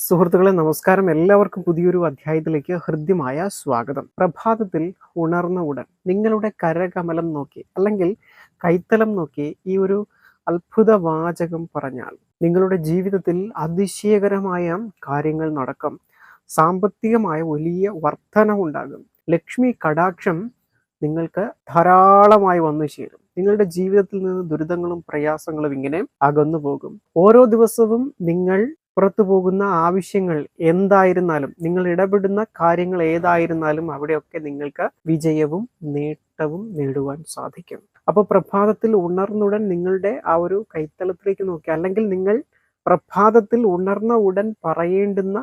സുഹൃത്തുക്കളെ നമസ്കാരം. എല്ലാവർക്കും പുതിയൊരു അധ്യായത്തിലേക്ക് ഹൃദ്യമായ സ്വാഗതം. പ്രഭാതത്തിൽ ഉണർന്ന ഉടൻ നിങ്ങളുടെ കരകമലം നോക്കി അല്ലെങ്കിൽ കൈത്തലം നോക്കി ഈ ഒരു അത്ഭുത വാചകം പറഞ്ഞാൽ നിങ്ങളുടെ ജീവിതത്തിൽ അതിശയകരമായ കാര്യങ്ങൾ നടക്കും. സാമ്പത്തികമായ വലിയ വർധനവുണ്ടാകും ലക്ഷ്മി കടാക്ഷം നിങ്ങൾക്ക് ധാരാളമായി വന്നു ചേരും. നിങ്ങളുടെ ജീവിതത്തിൽ നിന്ന് ദുരിതങ്ങളും പ്രയാസങ്ങളും ഇങ്ങനെ അകന്നു പോകും ഓരോ ദിവസവും നിങ്ങൾ പുറത്തു പോകുന്ന ആവശ്യങ്ങൾ എന്തായിരുന്നാലും നിങ്ങൾ ഇടപെടുന്ന കാര്യങ്ങൾ ഏതായിരുന്നാലും അവിടെയൊക്കെ നിങ്ങൾക്ക് വിജയവും നേട്ടവും നേടുവാൻ സാധിക്കും. അപ്പോൾ പ്രഭാതത്തിൽ ഉണർന്നുടൻ നിങ്ങളുടെ ആ ഒരു കൈത്തലത്തിലേക്ക് നോക്കി അല്ലെങ്കിൽ നിങ്ങൾ പ്രഭാതത്തിൽ ഉണർന്ന ഉടൻ പറയേണ്ടുന്ന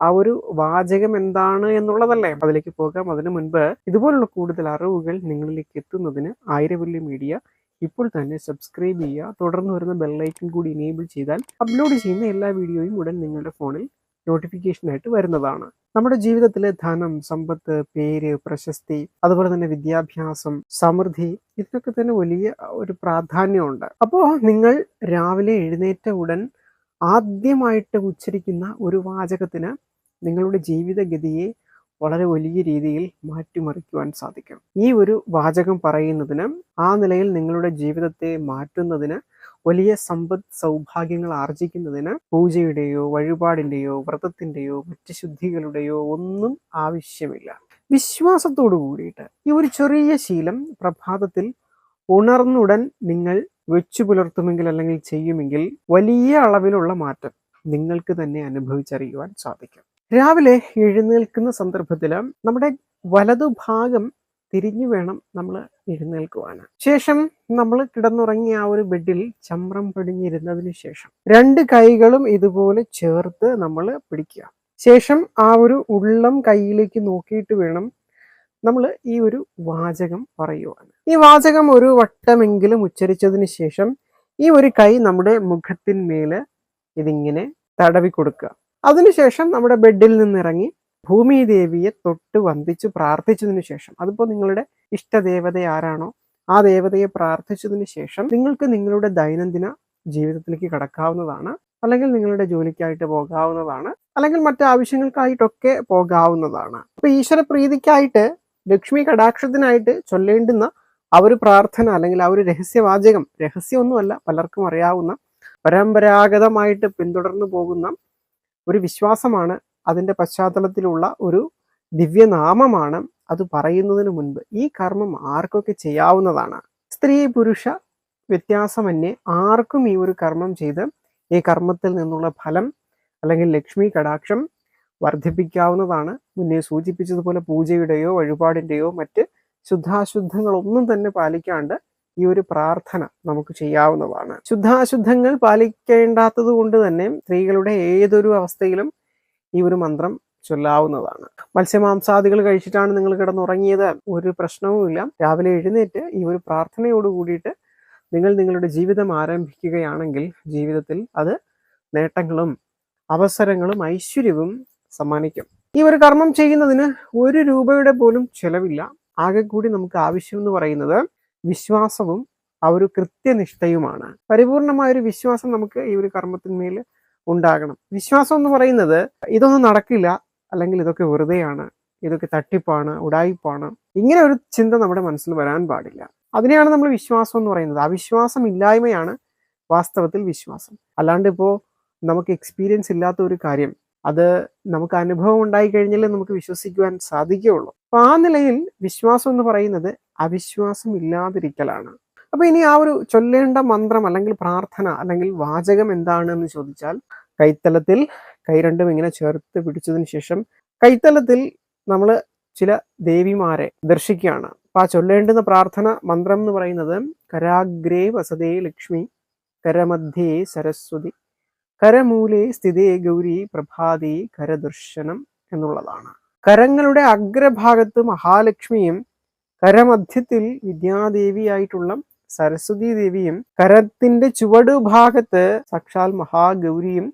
ആ ഒരു വാചകം എന്താണ് എന്നുള്ളതല്ലേ? അതിലേക്ക് പോകാം. അതിനു മുൻപ് ഇതുപോലുള്ള കൂടുതൽ അറിവുകൾ നിങ്ങളിലേക്ക് എത്തുന്നതിന് ആയിരവല്യ മീഡിയ ഇപ്പോൾ തന്നെ സബ്സ്ക്രൈബ് ചെയ്യുക. തുടർന്ന് വരുന്ന ബെല്ലൈക്കൺ കൂടി എനേബിൾ ചെയ്താൽ അപ്ലോഡ് ചെയ്യുന്ന എല്ലാ വീഡിയോയും ഉടൻ നിങ്ങളുടെ ഫോണിൽ നോട്ടിഫിക്കേഷനായിട്ട് വരുന്നതാണ്. നമ്മുടെ ജീവിതത്തിലെ ധനം സമ്പത്ത് പേര് പ്രശസ്തി അതുപോലെ തന്നെ വിദ്യാഭ്യാസം സമൃദ്ധി ഇതിനൊക്കെ തന്നെ വലിയ ഒരു പ്രാധാന്യമുണ്ട്. അപ്പോൾ നിങ്ങൾ രാവിലെ എഴുന്നേറ്റ ഉടൻ ആദ്യമായിട്ട് ഉച്ചരിക്കുന്ന ഒരു വാചകത്തിന് നിങ്ങളുടെ ജീവിതഗതിയെ വളരെ വലിയ രീതിയിൽ മാറ്റിമറിക്കുവാൻ സാധിക്കും. ഈ ഒരു വാചകം പറയുന്നതിന് ആ നിലയിൽ നിങ്ങളുടെ ജീവിതത്തെ മാറ്റുന്നതിന് വലിയ സമ്പദ് സൗഭാഗ്യങ്ങൾ ആർജിക്കുന്നതിന് പൂജയുടെയോ വഴിപാടിന്റെയോ വ്രതത്തിന്റെയോ മറ്റ് ശുദ്ധികളുടെയോ ഒന്നും ആവശ്യമില്ല. വിശ്വാസത്തോടു കൂടിയിട്ട് ഈ ഒരു ചെറിയ ശീലം പ്രഭാതത്തിൽ ഉണർന്നുടൻ നിങ്ങൾ വെച്ചു പുലർത്തുമെങ്കിൽ അല്ലെങ്കിൽ ചെയ്യുമെങ്കിൽ വലിയ അളവിലുള്ള മാറ്റം നിങ്ങൾക്ക് തന്നെ അനുഭവിച്ചറിയുവാൻ സാധിക്കും. രാവിലെ എഴുന്നേൽക്കുന്ന സന്ദർഭത്തിൽ നമ്മുടെ വലതുഭാഗം തിരിഞ്ഞു വേണം നമ്മൾ എഴുന്നേൽക്കുവാൻ. ശേഷം നമ്മൾ കിടന്നുറങ്ങിയ ആ ഒരു ബെഡിൽ ചമ്രം പിടിഞ്ഞിരുന്നതിന് ശേഷം രണ്ട് കൈകളും ഇതുപോലെ ചേർത്ത് നമ്മൾ പിടിക്കുക. ശേഷം ആ ഒരു ഉള്ളം കൈയിലേക്ക് നോക്കിയിട്ട് വേണം നമ്മൾ ഈ ഒരു വാചകം പറയുവാൻ. ഈ വാചകം ഒരു വട്ടമെങ്കിലും ഉച്ചരിച്ചതിന് ശേഷം ഈ ഒരു കൈ നമ്മുടെ മുഖത്തിന്മേൽ ഇതിങ്ങനെ തടവി കൊടുക്കുക. അതിനുശേഷം നമ്മുടെ ബെഡിൽ നിന്നിറങ്ങി ഭൂമി ദേവിയെ തൊട്ട് വന്ദിച്ചു പ്രാർത്ഥിച്ചതിനു ശേഷം അതിപ്പോൾ നിങ്ങളുടെ ഇഷ്ടദേവത ആരാണോ ആ ദേവതയെ പ്രാർത്ഥിച്ചതിന് ശേഷം നിങ്ങൾക്ക് നിങ്ങളുടെ ദൈനംദിന ജീവിതത്തിലേക്ക് കടക്കാവുന്നതാണ് അല്ലെങ്കിൽ നിങ്ങളുടെ ജോലിക്കായിട്ട് പോകാവുന്നതാണ് അല്ലെങ്കിൽ മറ്റു ആവശ്യങ്ങൾക്കായിട്ടൊക്കെ പോകാവുന്നതാണ്. അപ്പൊ ഈശ്വര പ്രീതിക്കായിട്ട് ലക്ഷ്മി കടാക്ഷത്തിനായിട്ട് ചൊല്ലേണ്ടുന്ന ആ ഒരു പ്രാർത്ഥന അല്ലെങ്കിൽ ആ ഒരു രഹസ്യവാചകം രഹസ്യമൊന്നുമല്ല പലർക്കും അറിയാവുന്ന പരമ്പരാഗതമായിട്ട് പിന്തുടർന്നു പോകുന്ന ഒരു വിശ്വാസമാണ് അതിന്റെ പശ്ചാത്തലത്തിലുള്ള ഒരു ദിവ്യനാമമാണ് അത് പറയുന്നതിന് മുൻപ്. ഈ കർമ്മം ആർക്കൊക്കെ ചെയ്യാവുന്നതാണ്? സ്ത്രീ പുരുഷ വ്യത്യാസമന്യേ ആർക്കും ഈ ഒരു കർമ്മം ചെയ്ത് ഈ കർമ്മത്തിൽ നിന്നുള്ള ഫലം അല്ലെങ്കിൽ ലക്ഷ്മി കടാക്ഷം വർദ്ധിപ്പിക്കാവുന്നതാണ്. മുന്നേ സൂചിപ്പിച്ചതുപോലെ പൂജയുടെയോ വഴിപാടിന്റെയോ മറ്റ് ശുദ്ധാശുദ്ധങ്ങളൊന്നും തന്നെ പാലിക്കാണ്ട് ഈ ഒരു പ്രാർത്ഥന നമുക്ക് ചെയ്യാവുന്നതാണ്. ശുദ്ധാശുദ്ധങ്ങൾ പാലിക്കേണ്ടാത്തത് കൊണ്ട് തന്നെ സ്ത്രീകളുടെ ഏതൊരു അവസ്ഥയിലും ഈ ഒരു മന്ത്രം ചൊല്ലാവുന്നതാണ്. മത്സ്യമാംസാദികൾ കഴിച്ചിട്ടാണ് നിങ്ങൾ കിടന്നുറങ്ങിയത്. ഒരു പ്രശ്നവുമില്ല രാവിലെ എഴുന്നേറ്റ് ഈ ഒരു പ്രാർത്ഥനയോട് കൂടിയിട്ട് നിങ്ങൾ നിങ്ങളുടെ ജീവിതം ആരംഭിക്കുകയാണെങ്കിൽ ജീവിതത്തിൽ അത് നേട്ടങ്ങളും അവസരങ്ങളും ഐശ്വര്യവും സമ്മാനിക്കും. ഈ ഒരു കർമ്മം ചെയ്യുന്നതിന് ഒരു രൂപയുടെ പോലും ചെലവില്ല. ആകെ കൂടി നമുക്ക് ആവശ്യം എന്ന് പറയുന്നത് വിശ്വാസവും ആ ഒരു കൃത്യനിഷ്ഠയുമാണ്. പരിപൂർണമായ ഒരു വിശ്വാസം നമുക്ക് ഈ ഒരു കർമ്മത്തിന്മേൽ ഉണ്ടാകണം. വിശ്വാസം എന്ന് പറയുന്നത് ഇതൊന്നും നടക്കില്ല അല്ലെങ്കിൽ ഇതൊക്കെ വെറുതെയാണ് ഇതൊക്കെ തട്ടിപ്പാണ് ഉടായിപ്പാണ് ഇങ്ങനെ ഒരു ചിന്ത നമ്മുടെ മനസ്സിൽ വരാൻ പാടില്ല. അതിനെയാണ് നമ്മൾ വിശ്വാസം എന്ന് പറയുന്നത്. അവിശ്വാസം ഇല്ലായ്മയാണ് വാസ്തവത്തിൽ വിശ്വാസം. അല്ലാണ്ട് ഇപ്പോൾ നമുക്ക് എക്സ്പീരിയൻസ് ഇല്ലാത്ത ഒരു കാര്യം അത് നമുക്ക് അനുഭവം ഉണ്ടായി കഴിഞ്ഞാലേ നമുക്ക് വിശ്വസിക്കുവാൻ സാധിക്കുകയുള്ളൂ. അപ്പൊ ആ നിലയിൽ വിശ്വാസം എന്ന് പറയുന്നത് അവിശ്വാസം ഇല്ലാതിരിക്കലാണ് അപ്പൊ ഇനി ആ ഒരു ചൊല്ലേണ്ട മന്ത്രം അല്ലെങ്കിൽ പ്രാർത്ഥന അല്ലെങ്കിൽ വാചകം എന്താണ് എന്ന് ചോദിച്ചാൽ കൈത്തലത്തിൽ കൈ രണ്ടും ഇങ്ങനെ ചേർത്ത് പിടിച്ചതിന് ശേഷം കൈത്തലത്തിൽ നമ്മൾ ചില ദേവിമാരെ ദർശിക്കുകയാണ്. അപ്പൊ ആ ചൊല്ലേണ്ടുന്ന പ്രാർത്ഥന മന്ത്രം എന്ന് പറയുന്നത് കരാഗ്രേ വസതേ ലക്ഷ്മി കരമധ്യേ സരസ്വതി കരമൂലേ സ്ഥിതേ ഗൗരി പ്രഭാതി കരദർശനം എന്നുള്ളതാണ്. കരങ്ങളുടെ അഗ്രഭാഗത്ത് മഹാലക്ഷ്മിയും കരമധ്യത്തിൽ വിദ്യാദേവിയായിട്ടുള്ള സരസ്വതി ദേവിയും കരത്തിന്റെ ചുവട് ഭാഗത്ത് സാക്ഷാൽ മഹാഗൗരിയും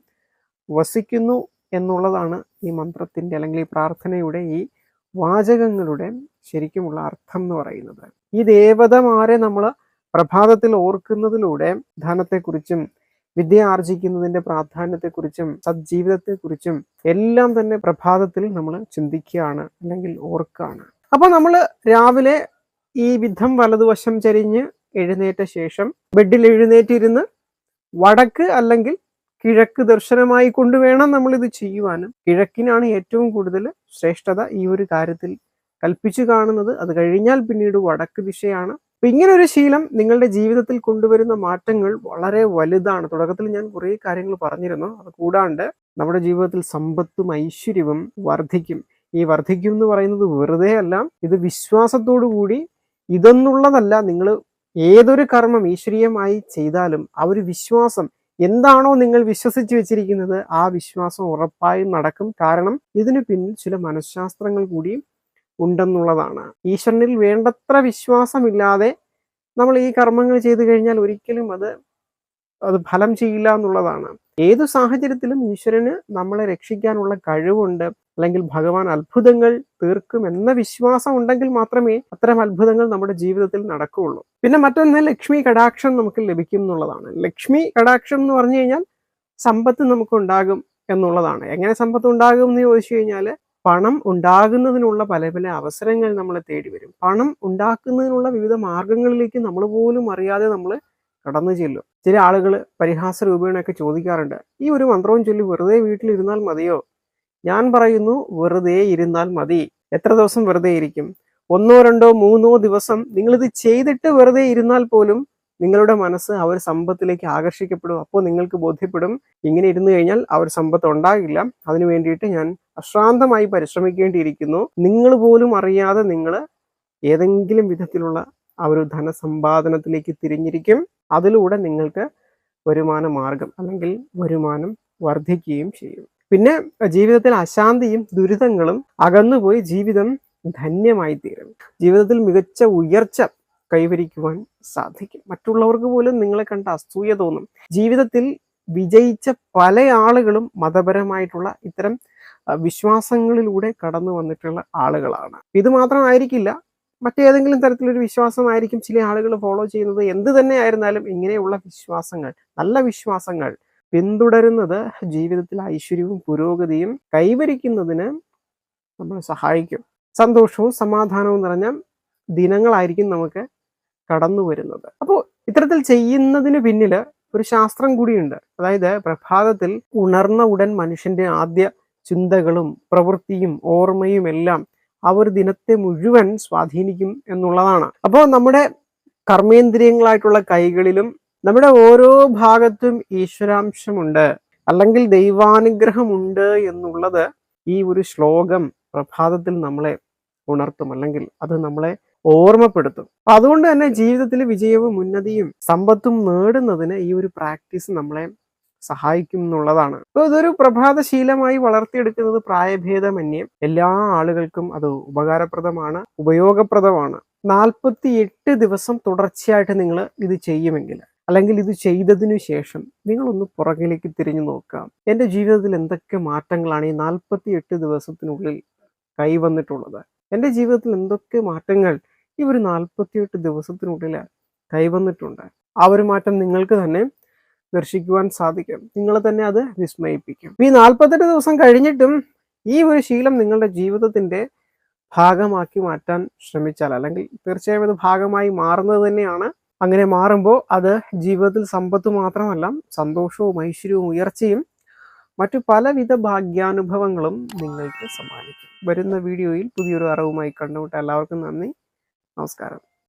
വസിക്കുന്നു എന്നുള്ളതാണ് ഈ മന്ത്രത്തിന്റെ അല്ലെങ്കിൽ ഈ പ്രാർത്ഥനയുടെ ഈ വാചകങ്ങളുടെ ശരിക്കുമുള്ള അർത്ഥം എന്ന് പറയുന്നത്. ഈ ദേവതമാരെ നമ്മൾ പ്രഭാതത്തിൽ ഓർക്കുന്നതിലൂടെ ധനത്തെക്കുറിച്ചും വിദ്യ ആർജിക്കുന്നതിന്റെ പ്രാധാന്യത്തെക്കുറിച്ചും സജ്ജീവിതത്തെക്കുറിച്ചും എല്ലാം തന്നെ പ്രഭാതത്തിൽ നമ്മൾ ചിന്തിക്കുകയാണ് അല്ലെങ്കിൽ ഓർക്കുകയാണ്. അപ്പോൾ നമ്മൾ രാവിലെ ഈ വിധം വലതുവശം ചരിഞ്ഞ് എഴുന്നേറ്റ ശേഷം ബെഡിൽ എഴുന്നേറ്റിരുന്ന് വടക്ക് അല്ലെങ്കിൽ കിഴക്ക് ദർശനമായി കൊണ്ടുവേണം നമ്മൾ ഇത് ചെയ്യുവാനും. കിഴക്കിനാണ് ഏറ്റവും കൂടുതൽ ശ്രേഷ്ഠത ഈ ഒരു കാര്യത്തിൽ കൽപ്പിച്ചു കാണുന്നത്. അത് കഴിഞ്ഞാൽ പിന്നീട് വടക്ക് ദിശയാണ്. അപ്പൊ ഇങ്ങനെ ഒരു ശീലം നിങ്ങളുടെ ജീവിതത്തിൽ കൊണ്ടുവരുന്ന മാറ്റങ്ങൾ വളരെ വലുതാണ്. തുടക്കത്തിൽ ഞാൻ കുറേ കാര്യങ്ങൾ പറഞ്ഞിരുന്നു. അത് കൂടാണ്ട് നമ്മുടെ ജീവിതത്തിൽ സമ്പത്തും ഐശ്വര്യവും വർദ്ധിക്കും. ഈ വർദ്ധിക്കും എന്ന് പറയുന്നത് വെറുതെ അല്ല. ഇത് വിശ്വാസത്തോടു കൂടി ഇതെന്നുള്ളതല്ല നിങ്ങൾ ഏതൊരു കർമ്മം ഈശ്വരീയമായി ചെയ്താലും ആ ഒരു വിശ്വാസം എന്താണോ നിങ്ങൾ വിശ്വസിച്ച് വെച്ചിരിക്കുന്നത് ആ വിശ്വാസം ഉറപ്പായും നടക്കും. കാരണം ഇതിനു പിന്നിൽ ചില മനഃശാസ്ത്രങ്ങൾ കൂടി ഉണ്ടെന്നുള്ളതാണ്. ഈശ്വരനിൽ വേണ്ടത്ര വിശ്വാസമില്ലാതെ നമ്മൾ ഈ കർമ്മങ്ങൾ ചെയ്തു കഴിഞ്ഞാൽ ഒരിക്കലും അത് അത് ഫലം ചെയ്യില്ല എന്നുള്ളതാണ്. ഏതു സാഹചര്യത്തിലും ഈശ്വരന് നമ്മളെ രക്ഷിക്കാനുള്ള കഴിവുണ്ട്. അല്ലെങ്കിൽ ഭഗവാൻ അത്ഭുതങ്ങൾ തീർക്കും എന്ന വിശ്വാസം ഉണ്ടെങ്കിൽ മാത്രമേ അത്തരം അത്ഭുതങ്ങൾ നമ്മുടെ ജീവിതത്തിൽ നടക്കുകയുള്ളൂ. പിന്നെ മറ്റൊന്ന് ലക്ഷ്മി കടാക്ഷം നമുക്ക് ലഭിക്കും എന്നുള്ളതാണ്. ലക്ഷ്മി കടാക്ഷം എന്ന് പറഞ്ഞു കഴിഞ്ഞാൽ സമ്പത്ത് നമുക്ക് ഉണ്ടാകും എന്നുള്ളതാണ്. എങ്ങനെ സമ്പത്ത് ഉണ്ടാകും എന്ന് ചോദിച്ചു കഴിഞ്ഞാൽ പണം ഉണ്ടാകുന്നതിനുള്ള പല പല അവസരങ്ങൾ നമ്മളെ തേടി വരും. പണം ഉണ്ടാക്കുന്നതിനുള്ള വിവിധ മാർഗങ്ങളിലേക്ക് നമ്മൾ പോലും അറിയാതെ നമ്മൾ കടന്നു ചെല്ലും. ചില ആളുകൾ പരിഹാസ രൂപേണയൊക്കെ ചോദിക്കാറുണ്ട്. ഈ ഒരു മന്ത്രവും ചൊല്ലി വെറുതെ വീട്ടിലിരുന്നാൽ മതിയോ? ഞാൻ പറയുന്നു വെറുതെ ഇരുന്നാൽ മതി. എത്ര ദിവസം വെറുതെ ഇരിക്കും? ഒന്നോ രണ്ടോ മൂന്നോ ദിവസം നിങ്ങളിത് ചെയ്തിട്ട് വെറുതെ ഇരുന്നാൽ പോലും നിങ്ങളുടെ മനസ്സ് ഒരു സമ്പത്തിലേക്ക് ആകർഷിക്കപ്പെടും. അപ്പോൾ നിങ്ങൾക്ക് ബോധ്യപ്പെടും. ഇങ്ങനെ ഇരുന്നു കഴിഞ്ഞാൽ ഒരു സമ്പത്ത് ഉണ്ടാകില്ല. അതിനു വേണ്ടിയിട്ട് ഞാൻ അശ്രാന്തമായി പരിശ്രമിക്കേണ്ടിയിരിക്കുന്നു. നിങ്ങൾ പോലും അറിയാതെ നിങ്ങൾ ഏതെങ്കിലും വിധത്തിലുള്ള ആ ഒരു ധനസമ്പാദനത്തിലേക്ക് തിരിഞ്ഞിരിക്കും. അതിലൂടെ നിങ്ങൾക്ക് വരുമാന മാർഗം അല്ലെങ്കിൽ വരുമാനം വർദ്ധിക്കുകയും ചെയ്യും. പിന്നെ ജീവിതത്തിൽ അശാന്തിയും ദുരിതങ്ങളും അകന്നുപോയി ജീവിതം ധന്യമായി തീരും ജീവിതത്തിൽ മികച്ച ഉയർച്ച കൈവരിക്കുവാൻ സാധിക്കും. മറ്റുള്ളവർക്ക് പോലും നിങ്ങളെ കണ്ട അസൂയ തോന്നും. ജീവിതത്തിൽ വിജയിച്ച പല ആളുകളും മതപരമായിട്ടുള്ള ഇത്തരം വിശ്വാസങ്ങളിലൂടെ കടന്നു വന്നിട്ടുള്ള ആളുകളാണ്. ഇത് മാത്രമായിരിക്കില്ല മറ്റേതെങ്കിലും തരത്തിലൊരു വിശ്വാസമായിരിക്കും ചില ആളുകൾ ഫോളോ ചെയ്യുന്നത്. എന്ത് തന്നെ ആയിരുന്നാലും ഇങ്ങനെയുള്ള വിശ്വാസങ്ങൾ നല്ല വിശ്വാസങ്ങൾ പിന്തുടരുന്നത് ജീവിതത്തിൽ ഐശ്വര്യവും പുരോഗതിയും കൈവരിക്കുന്നതിന് നമ്മൾ സഹായിക്കും. സന്തോഷവും സമാധാനവും നിറഞ്ഞ ദിനങ്ങളായിരിക്കും നമുക്ക് കടന്നു വരുന്നത്. അപ്പോൾ ഇത്തരത്തിൽ ചെയ്യുന്നതിന് പിന്നിൽ ഒരു ശാസ്ത്രം കൂടിയുണ്ട്. അതായത് പ്രഭാതത്തിൽ ഉണർന്ന ഉടൻ മനുഷ്യന്റെ ആദ്യ ചിന്തകളും പ്രവൃത്തിയും ഓർമ്മയും എല്ലാം ആ ഒരു ദിനത്തെ മുഴുവൻ സ്വാധീനിക്കും എന്നുള്ളതാണ്. അപ്പോൾ നമ്മുടെ കർമ്മേന്ദ്രിയങ്ങളായിട്ടുള്ള കൈകളിലും നമ്മുടെ ഓരോ ഭാഗത്തും ഈശ്വരാംശമുണ്ട്. അല്ലെങ്കിൽ ദൈവാനുഗ്രഹമുണ്ട് എന്നുള്ളത് ഈ ഒരു ശ്ലോകം പ്രഭാതത്തിൽ നമ്മളെ ഉണർത്തും. അല്ലെങ്കിൽ അത് നമ്മളെ ഓർമ്മപ്പെടുത്തും. അപ്പൊ അതുകൊണ്ട് തന്നെ ജീവിതത്തിൽ വിജയവും ഉന്നതിയും സമ്പത്തും നേടുന്നതിന് ഈ ഒരു പ്രാക്ടീസ് നമ്മളെ സഹായിക്കും എന്നുള്ളതാണ്. അപ്പോൾ ഇതൊരു പ്രഭാതശീലമായി വളർത്തിയെടുക്കുന്നത് പ്രായഭേദമന്യം എല്ലാ ആളുകൾക്കും അത് ഉപകാരപ്രദമാണ് ഉപയോഗപ്രദമാണ്. നാൽപ്പത്തി എട്ട് ദിവസം തുടർച്ചയായിട്ട് നിങ്ങൾ ഇത് ചെയ്യുമെങ്കിൽ അല്ലെങ്കിൽ ഇത് ചെയ്തതിനു ശേഷം നിങ്ങളൊന്ന് പുറകിലേക്ക് തിരിഞ്ഞു നോക്കാം എന്റെ ജീവിതത്തിൽ എന്തൊക്കെ മാറ്റങ്ങളാണ് ഈ നാൽപ്പത്തി എട്ട് ദിവസത്തിനുള്ളിൽ കൈവന്നിട്ടുള്ളത്? എന്റെ ജീവിതത്തിൽ എന്തൊക്കെ മാറ്റങ്ങൾ ഈ ഒരു നാൽപ്പത്തിയെട്ട് ദിവസത്തിനുള്ളിൽ കൈവന്നിട്ടുണ്ട്? ആ ഒരു മാറ്റം നിങ്ങൾക്ക് തന്നെ ദർശിക്കുവാൻ സാധിക്കും. നിങ്ങളെ തന്നെ അത് വിസ്മയിപ്പിക്കും. ഈ നാൽപ്പത്തെട്ട് ദിവസം കഴിഞ്ഞിട്ടും ഈ ഒരു ശീലം നിങ്ങളുടെ ജീവിതത്തിന്റെ ഭാഗമാക്കി മാറ്റാൻ ശ്രമിച്ചാൽ അല്ലെങ്കിൽ തീർച്ചയായും അത് ഭാഗമായി മാറുന്നത് തന്നെയാണ് അങ്ങനെ മാറുമ്പോൾ അത് ജീവിതത്തിൽ സമ്പത്ത് മാത്രമല്ല സന്തോഷവും ഐശ്വര്യവും ഉയർച്ചയും മറ്റു പലവിധ ഭാഗ്യാനുഭവങ്ങളും നിങ്ങൾക്ക് സമ്മാനിക്കും. വരുന്ന വീഡിയോയിൽ പുതിയൊരു അറിവുമായി കണ്ടുമുട്ട എല്ലാവർക്കും നന്ദി. നമസ്കാരം.